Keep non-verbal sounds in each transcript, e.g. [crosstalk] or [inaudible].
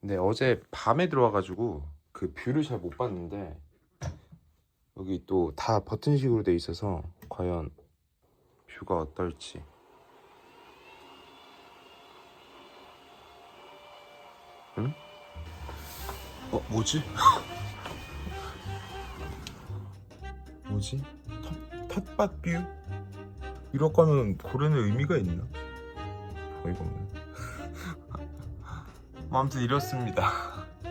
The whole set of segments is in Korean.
근데 어제 밤에 들어와가지고 그 뷰를 잘 못 봤는데 여기 또 다 버튼식으로 돼 있어서 과연 뷰가 어떨지 응? 어 뭐지? [laughs] 뭐지? 텃, 텃밭 뷰? 이럴 거면 고래는 의미가 있나? 어이가 없네 뭐 아무튼 이렇습니다 [laughs]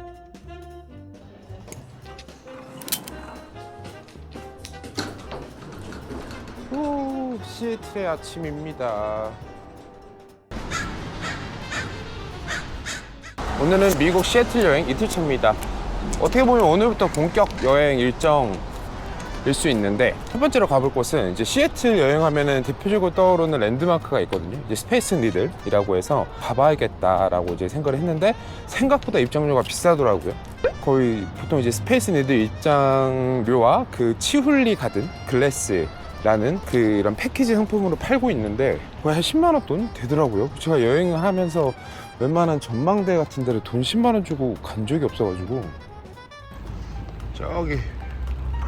오, 시애틀의 아침입니다. 오늘은 미국 시애틀 여행 이틀차입니다. 어떻게 보면 오늘부터 본격 여행 일정 일수 있는데 첫 번째로 가볼 곳은 이제 시애틀 여행하면은 대표적으로 떠오르는 랜드마크가 있거든요. 이제 스페이스 니들이라고 해서 가봐야겠다라고 이제 생각을 했는데 생각보다 입장료가 비싸더라고요. 거의 보통 이제 스페이스 니들 입장료와 그 치훌리 가든 글래스 라는 그 이런 패키지 상품으로 팔고 있는데 거의 한 10만 원 돈 되더라고요. 제가 여행을 하면서 웬만한 전망대 같은 데를 돈 10만 원 주고 간 적이 없어가지고 저기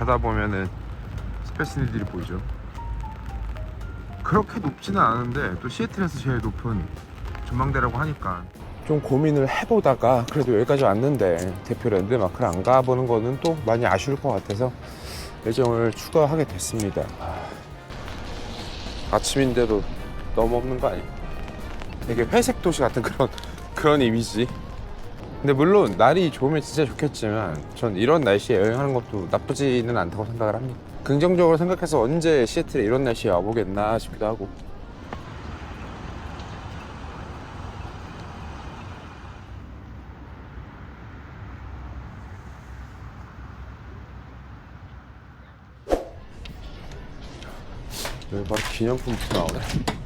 가다 보면은 스페이스니들이 보이죠. 그렇게 높지는 않은데 또 시애틀에서 제일 높은 전망대라고 하니까 좀 고민을 해보다가 그래도 여기까지 왔는데 대표 랜드마크를 안 가보는 거는 또 많이 아쉬울 것 같아서 예정을 추가하게 됐습니다. 아침인데도 너무 없는 거 아니에요? 되게 회색 도시 같은 그런 그런 이미지. 근데 물론 날이 좋으면 진짜 좋겠지만 전 이런 날씨에 여행하는 것도 나쁘지는 않다고 생각을 합니다. 긍정적으로 생각해서 언제 시애틀에 이런 날씨에 와보겠나 싶기도 하고. 여기 바로 기념품부터 나오네.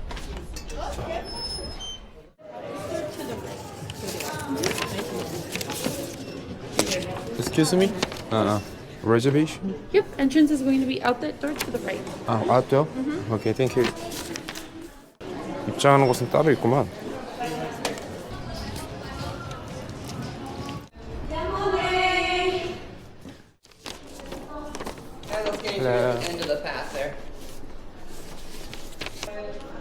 Excuse me? Uh, reservation? Yep, entrance is going to be out that door to the right. 아, 아웃도어? 오케이, 땡큐. 입장하는 곳은 따로 있구만. Okay, Hello.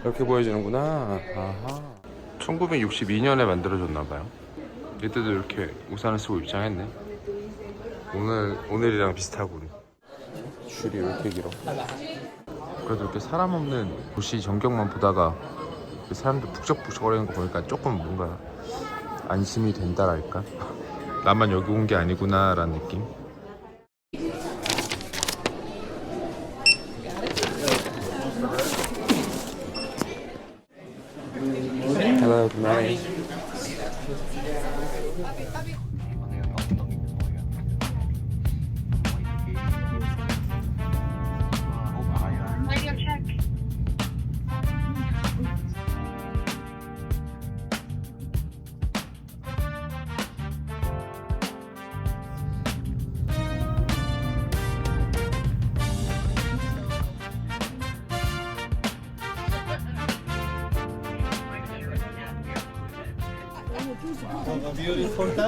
이렇게 보여지는구나. 아하. 1962년에 만들어졌나 봐요. 이때도 이렇게 우산을 쓰고 입장했네. 오늘 오늘이랑 비슷하고 줄이 왜 이렇게 길어? 그래도 이렇게 사람 없는 도시 전경만 보다가 그 사람들 북적북적거리는 거 보니까 조금 뭔가 안심이 된다랄까. [laughs] 나만 여기 온 게 아니구나라는 느낌.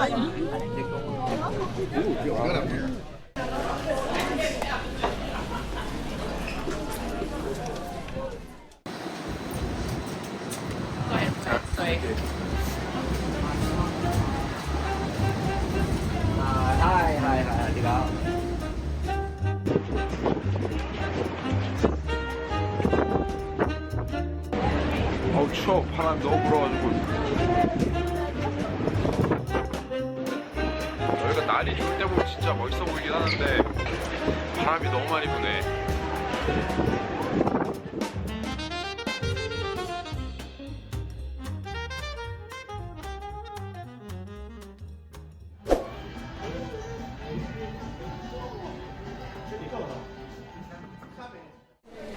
Hi. Đi đâu? 어우 추워 바람 너무 불어가지고 좋을 때 보면 진짜 멋있어 보이긴 하는데 바람이 너무 많이 부네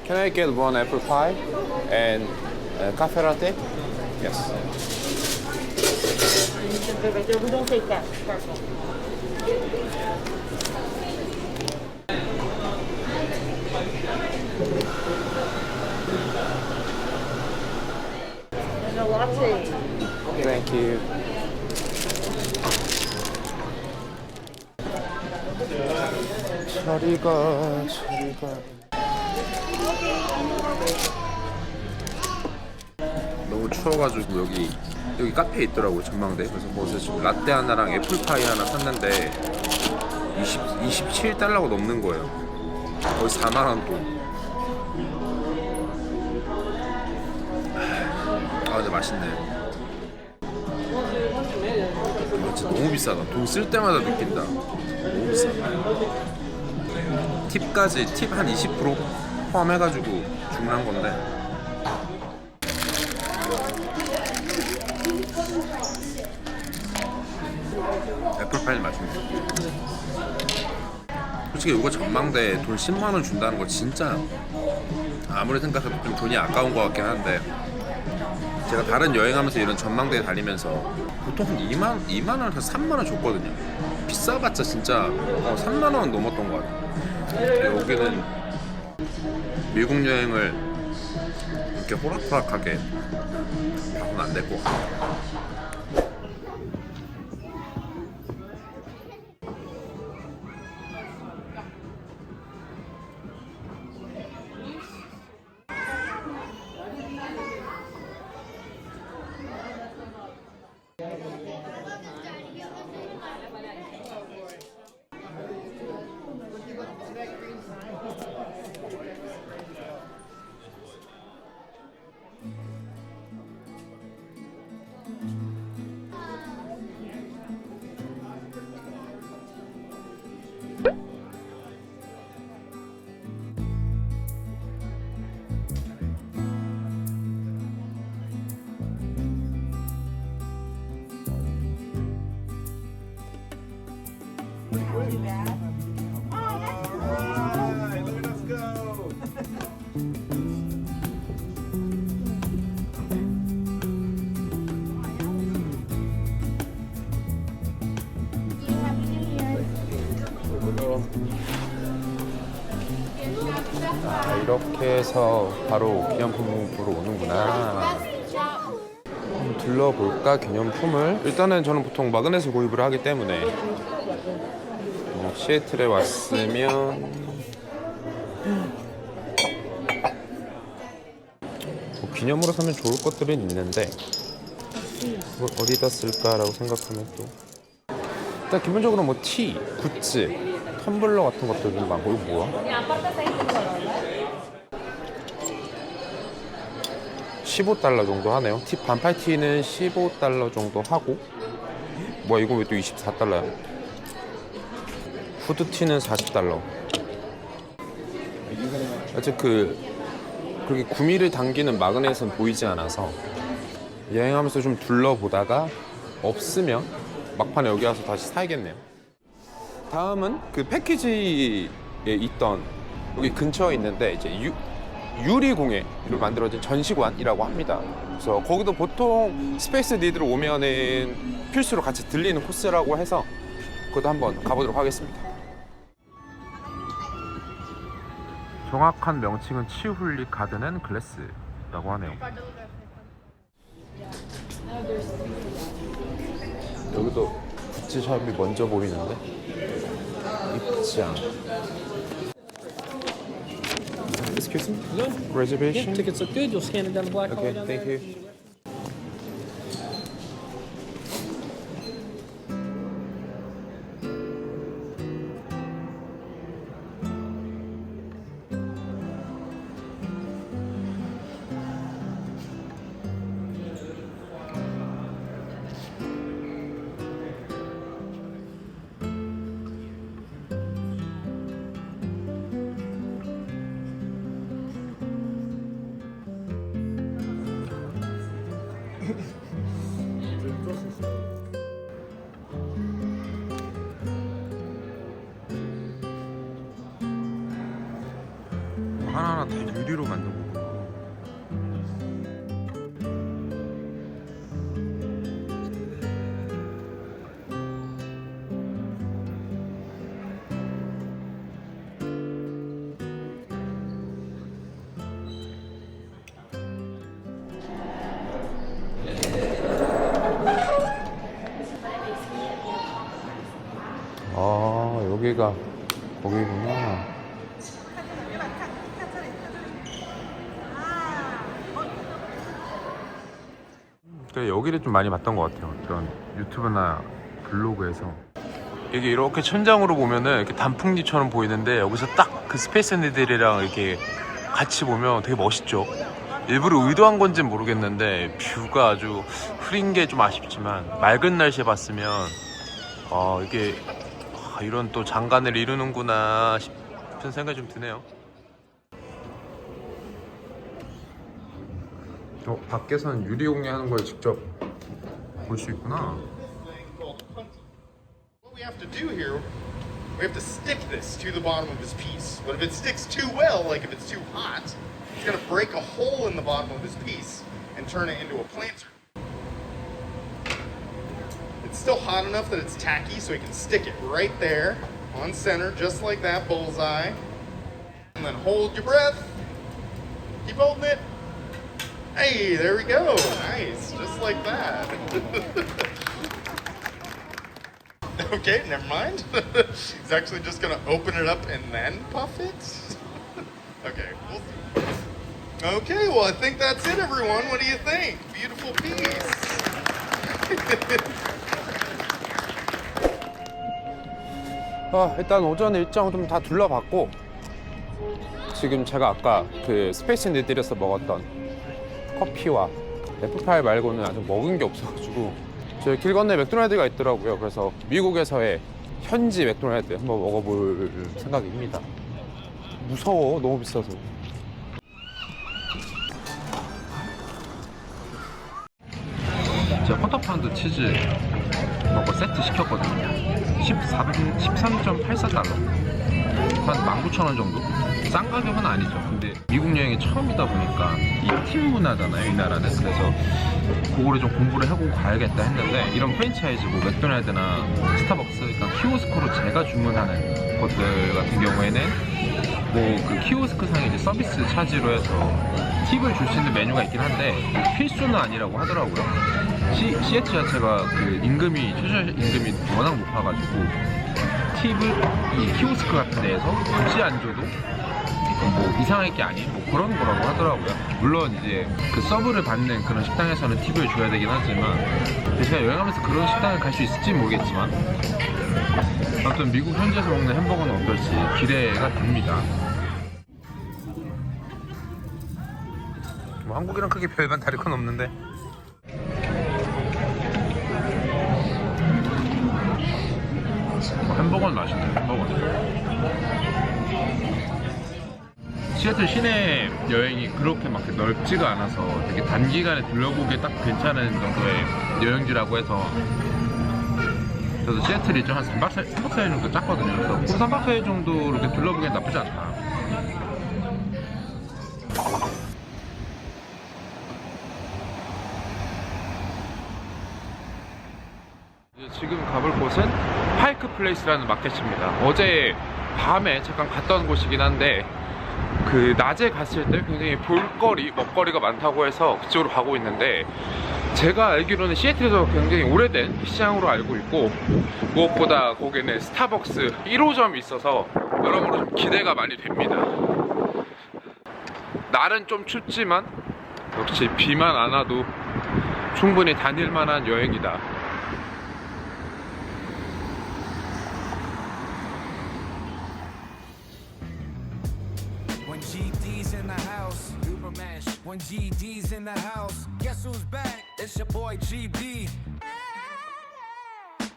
Can I get one apple pie and a cafe latte? Yes. Thank you. 저리가 저리가 너무 추워가지고 여기 여기 카페에 있더라고요 전망대. 그래서 거기서 지금 라떼 하나랑 애플파이 하나 샀는데 20, 27달러가 넘는 거예요. 거의 4만원 돈. 아 근데 맛있네. 이거 진짜 너무 비싸다. 돈 쓸 때마다 느낀다. 너무 비싸다. 팁까지 팁 한 20% 포함해가지고 주문한 건데 솔직히 이거 전망대 돈 10만 원 준다는 거 진짜 아무리 생각해도 좀 돈이 아까운 것 같긴 한데 제가 다른 여행하면서 이런 전망대에 다니면서 보통 한 2만 2만 원에서 3만 원 줬거든요. 비싸봤자 진짜 어, 3만 원 넘었던 것 같아요. 여기는 미국 여행을 이렇게 호락호락하게 봐서는 안될 것 같아요. 이렇게 해서 바로 기념품 보러 오는구나. 한번 둘러볼까 기념품을? 일단은 저는 보통 마그넷을 구입을 하기 때문에 어, 시애틀에 왔으면 뭐 기념으로 사면 좋을 것들은 있는데 뭐 어디다 쓸까라고 생각하면 또 일단 기본적으로 뭐 티, 굿즈, 텀블러 같은 것들 좀 많고 이거 뭐야? 15달러 정도 하네요. 팁 반팔 티는 15달러 정도 하고 뭐야 이거 왜 또 24달러야? 후드 티는 40달러. 아직 그 그렇게 구미를 당기는 마그넷은 보이지 않아서 여행하면서 좀 둘러보다가 없으면 막판에 여기 와서 다시 사야겠네요. 다음은 그 패키지에 있던 여기 근처에 있는데 이제 유, 유리공예로 만들어진 전시관이라고 합니다. 그래서 거기도 보통 스페이스 니드로 오면은 필수로 같이 들리는 코스라고 해서 그것도 한번 가보도록 하겠습니다. 정확한 명칭은 치훌리 가든 앤 글래스라고 하네요. 여기도 굿즈샵이 먼저 보이는데 입장. Excuse me? Good. Reservation? Yeah, tickets look good. You'll scan it down the black Okay, hole down thank there. you. 유리로 만든 거구나. 아 여기가 거기구나. 그래 여기를 좀 많이 봤던 것 같아요. 그런 유튜브나 블로그에서. 이게 이렇게 천장으로 보면은 이렇게 단풍잎처럼 보이는데 여기서 딱 그 스페이스 니들이랑 이렇게 같이 보면 되게 멋있죠. 일부러 의도한 건지는 모르겠는데 뷰가 아주 흐린 게 좀 아쉽지만 맑은 날씨에 봤으면 아 이게 아, 이런 또 장관을 이루는구나 싶은 생각이 좀 드네요. 어, 밖에서는 유리 공예하는 걸 직접 볼 수 있구나. What we have to do here, we have to stick this to the bottom of his piece. But if it sticks too well, like if it's too hot, it's going to break a hole in the bottom of his piece and turn it into a planter. It's still hot enough that it's tacky, so he can stick it right there on center, just like that bullseye. And then hold your breath. Keep holding it. Hey, there we go. Nice. Just like that. Okay, never mind. He's actually just gonna open it up and then puff it. okay. We'll. Okay, well I think that's it, everyone. What do you think? Beautiful piece. 아, 일단 오전 일정 좀 다 둘러봤고 지금 제가 아까 그 스페이스 니들에서 먹었던 커피와 애플파이 말고는 아직 먹은 게 없어가지고 저희 길 건너에 맥도날드가 있더라고요. 그래서 미국에서의 현지 맥도날드 한번 먹어볼 생각입니다. 무서워, 너무 비싸서. 제가 쿼터파운드 치즈 먹고 세트 시켰거든요. 14, 13.84달러. 한 19,000원 정도? 싼 가격은 아니죠. 근데 미국 여행이 처음이다 보니까 이 팀 문화잖아요, 이 나라는. 그래서 그거를 좀 공부를 하고 가야겠다 했는데 이런 프랜차이즈, 뭐 맥도날드나 스타벅스, 그러니까 키오스크로 제가 주문하는 것들 같은 경우에는 뭐 그 키오스크 상에 이제 서비스 차지로 해서 팁을 줄 수 있는 메뉴가 있긴 한데 필수는 아니라고 하더라고요. 시, 시애트 자체가 그 임금이 최저 임금이 워낙 높아가지고 팁을 이 키오스크 같은 데에서 굳이 안 줘도 뭐 이상할 게 아닌 뭐 그런 거라고 하더라고요. 물론 이제 그 서브를 받는 그런 식당에서는 팁을 줘야 되긴 하지만 제가 여행하면서 그런 식당을 갈 수 있을지 모르겠지만 아무튼 미국 현지에서 먹는 햄버거는 어떨지 기대가 됩니다. 뭐 한국이랑 크게 별반 다를 건 없는데 햄버거는 맛있네 햄버거는 시애틀 시내 여행이 그렇게 막 넓지가 않아서 되게 단기간에 둘러보기에 딱 괜찮은 정도의 여행지라고 해서 저도 시애틀이 좀한 3박 4일, 3박 4일 정도 짰거든요. 그래서 그 3박 4일 정도 이렇게 둘러보기엔 나쁘지 않다 지금 가볼 곳은 플레이스라는 마켓입니다. 어제 밤에 잠깐 갔던 곳이긴 한데 그 낮에 갔을 때 굉장히 볼거리, 먹거리가 많다고 해서 그쪽으로 가고 있는데 제가 알기로는 시애틀에서 굉장히 오래된 시장으로 알고 있고 무엇보다 거기는 스타벅스 1호점이 있어서 여러모로 좀 기대가 많이 됩니다. 날은 좀 춥지만 역시 비만 안 와도 충분히 다닐 만한 여행이다. When GD's in the house, guess who's back? It's your boy GB.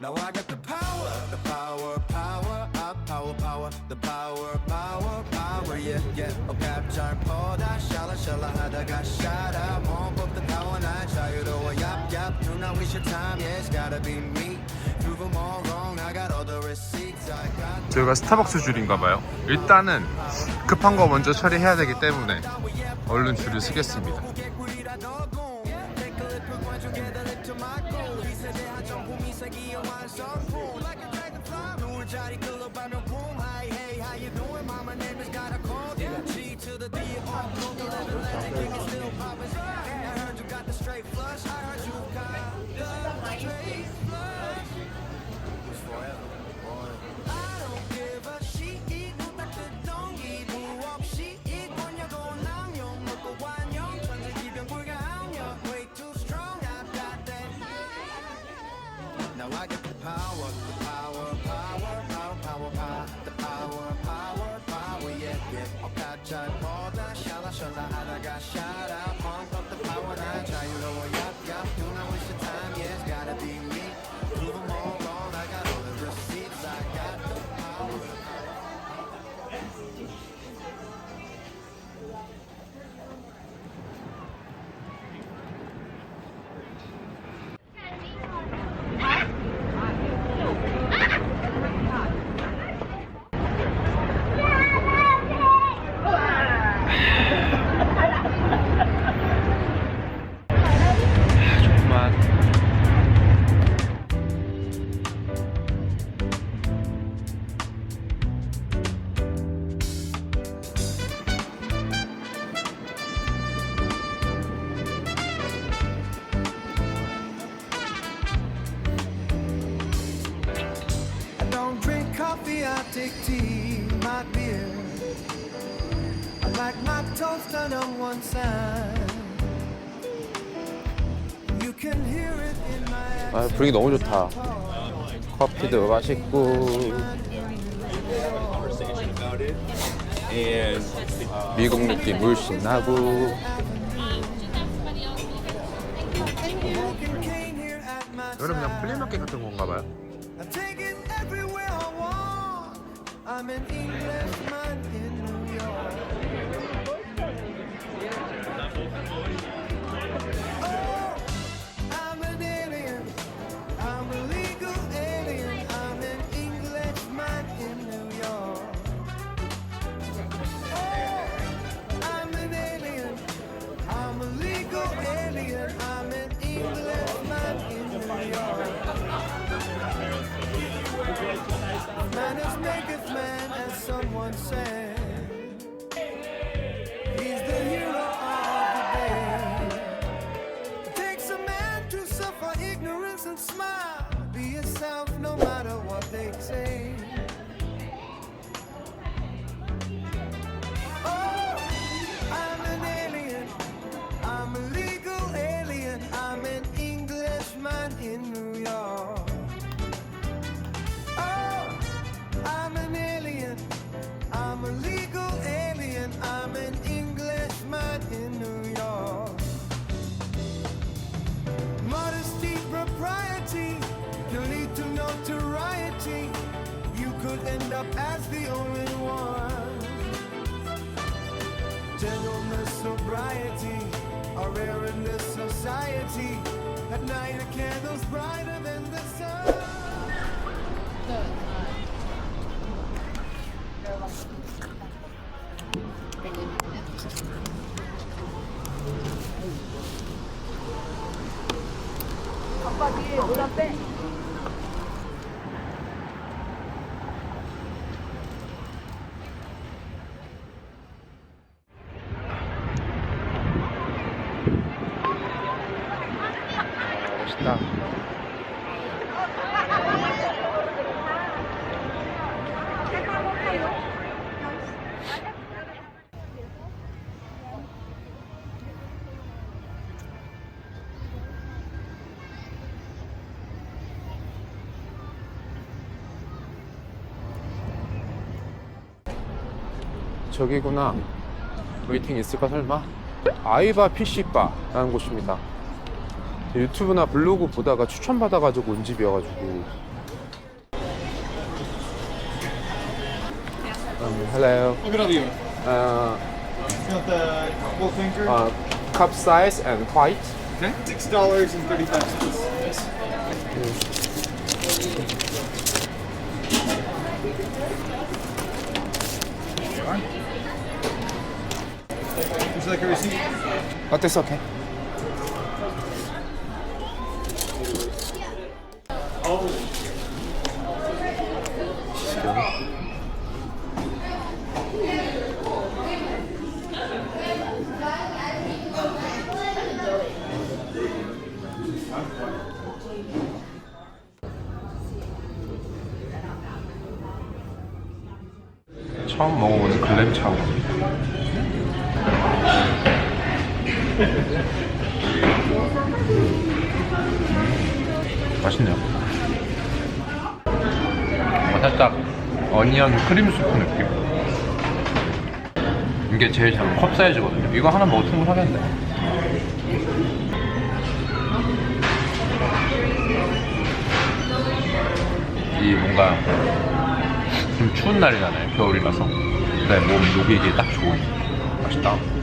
Now I got the power, the power, power, up, power, power, the power, power, power, yeah, yeah. Oh, capture, 보다 샬라 샬라 하다가 샤라 몸법도 타원한 자유로워 yap yap. Do not waste your time, yeah, it's gotta be me. Prove them all wrong, I got all the receipts, I got. 저희가 스타벅스 줄인가 봐요. 일단은 급한 거 먼저 처리해야 되기 때문에 얼른 줄을 서겠습니다. Now I got the power, the power, power, 분위기 너무 좋다. 커피도 맛있고. 미국 느낌 물씬 나고. 여러분 그냥. 플리마켓 같은 건가 봐요. I take it everywhere I want. I'm an Englishman in one said. As the only one. Gentleness, sobriety are rare in this society. At night, a candle's brighter than the sun. 멋 저기구나. 웨이팅 있을까 설마? 아이바 PC바라는 곳입니다. 유튜브나 블로그 보다가 추천받아가지고 온 집이어가지고. Um, hello. What can I do? You Uh, want the full finger? uh, cup size and white. okay. Six dollars and thirty-five cents. Would you like a receipt? 어땠어? 오 크림 수프 느낌. 이게 제일 작은 컵 사이즈거든요. 이거 하나 먹으면 충분하겠네. 이 뭔가 좀 추운 날이잖아요. 겨울이라서. 근데 몸 녹이기에 딱 좋은. 맛있다.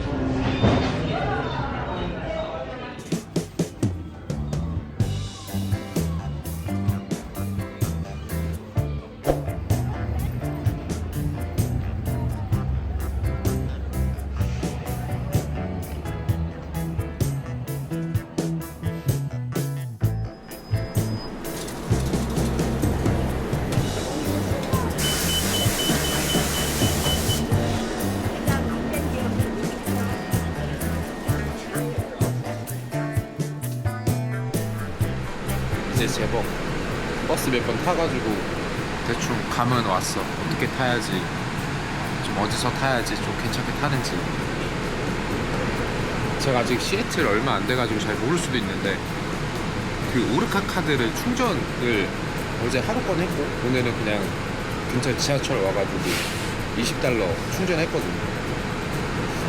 제 제법 버스 몇 번 타가지고 대충 감은 왔어. 어떻게 타야지, 좀 어디서 타야지 좀 괜찮게 타는지. 제가 아직 시애틀 얼마 안 돼가지고 잘 모를 수도 있는데 그 오르카 카드를 충전을 어제 하루권 했고 오늘은 그냥 근처 지하철 와가지고 20달러 충전했거든요.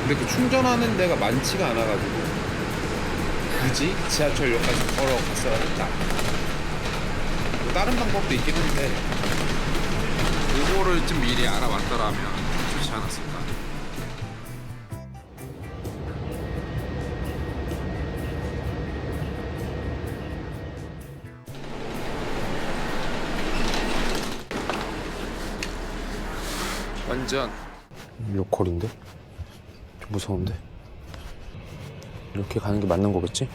근데 그 충전하는 데가 많지가 않아가지고 굳이 지하철역까지 걸어갔어야 했다. 뭐 다른 방법도 있긴 한데 그거를 좀 미리 알아왔더라면 좋지 않았을까. 완전 로컬인데? 좀 무서운데? 이렇게 가는 게 맞는 거겠지?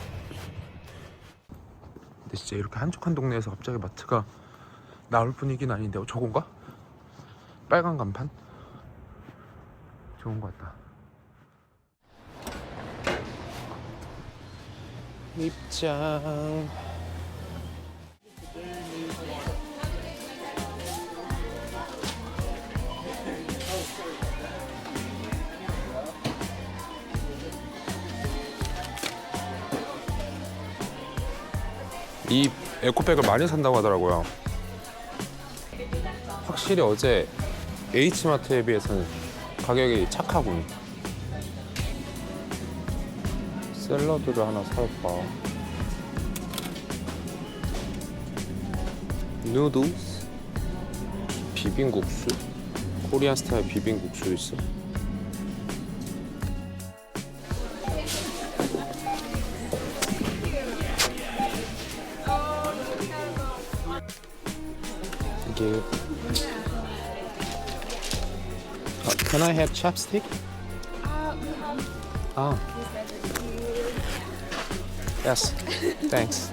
진짜 이렇게 한적한 동네에서 갑자기 마트가 나올 분위기는 아닌데 어, 저건가? 빨간 간판? 좋은 것 같다 입장 이 에코백을 많이 산다고 하더라고요. 확실히 어제 H마트에 비해서는 가격이 착하군. 샐러드를 하나 사올까? 누들스? 비빔국수? 코리안 스타일 비빔국수 있어? Uh, can I have chopstick? Ah. Yes. Thanks.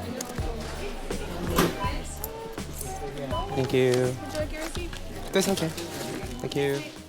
Thank you. That's okay. Thank you.